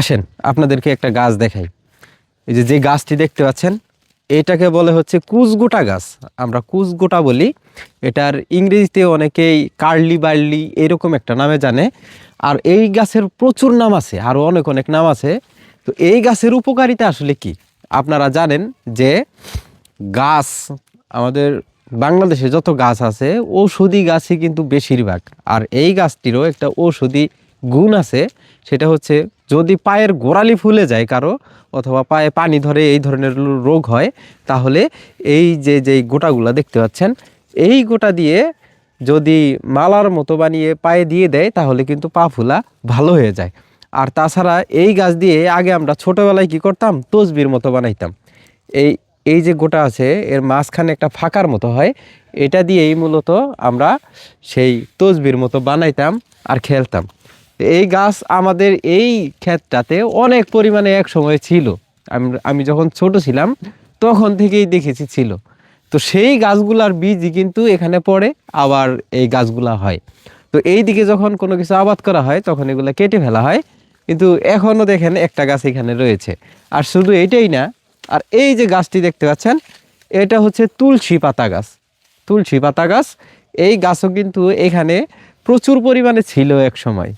আসেন, আপনাদেরকে একটা গাছ দেখাই। এই যে যে গাছটি দেখতে পাচ্ছেন, এটাকে বলে হচ্ছে কুচগোটা গাছ। আমরা কুচগোটা বলি, এটার ইংরেজিতে অনেকেই কার্লি বার্লি এরকম একটা নামে জানে। আর এই গাছের প্রচুর নাম আছে আরও অনেক অনেক নাম আছে। তো এই গাছের উপকারিতা আসলে কি? আপনারা জানেন যে, গাছ, আমাদের বাংলাদেশে যত গাছ আছে, ঔষধি গাছই কিন্তু বেশিরভাগ। আর এই গাছটিরও একটা ঔষধি গুণ আছে, সেটা হচ্ছে যদি পায়ের গোড়ালি ফুলে যায় কারও, অথবা পায়ে পানি ধরে এই ধরনের রোগ হয়, তাহলে এই যে যে গোটাগুলা দেখতে পাচ্ছেন, এই গোটা দিয়ে যদি মালার মতো বানিয়ে পায়ে দিয়ে দেয়, তাহলে কিন্তু পা ফুলা ভালো হয়ে যায়। আর তাছাড়া এই গাছ দিয়ে আগে আমরা ছোটোবেলায় কি করতাম? তসবির মতো বানাইতাম। এই এই যে গোটা আছে, এর মাঝখানে একটা ফাঁকার মতো হয়, এটা দিয়েই মূলত আমরা সেই তসবির মতো বানাইতাম আর খেলতাম। এই গাছ আমাদের এই ক্ষেতটাতে অনেক পরিমাণে এক সময় ছিল। আমি আমি যখন ছোট ছিলাম, তখন থেকেই দেখেছি ছিল। তো সেই গাছগুলার বীজই কিন্তু এখানে পড়ে, আবার এই গাছগুলা হয়। তো এই দিকে যখন কোনো কিছু আবাদ করা হয়, তখন এগুলো কেটে ফেলা হয়। কিন্তু এখনও দেখেন একটা গাছ এখানে রয়েছে। আর শুধু এইটাই না, আর এই যে গাছটি দেখতে পাচ্ছেন, এটা হচ্ছে তুলসী পাতা গাছ। তুলসী পাতা গাছ, এই গাছও কিন্তু এখানে প্রচুর পরিমাণে ছিল এক সময়।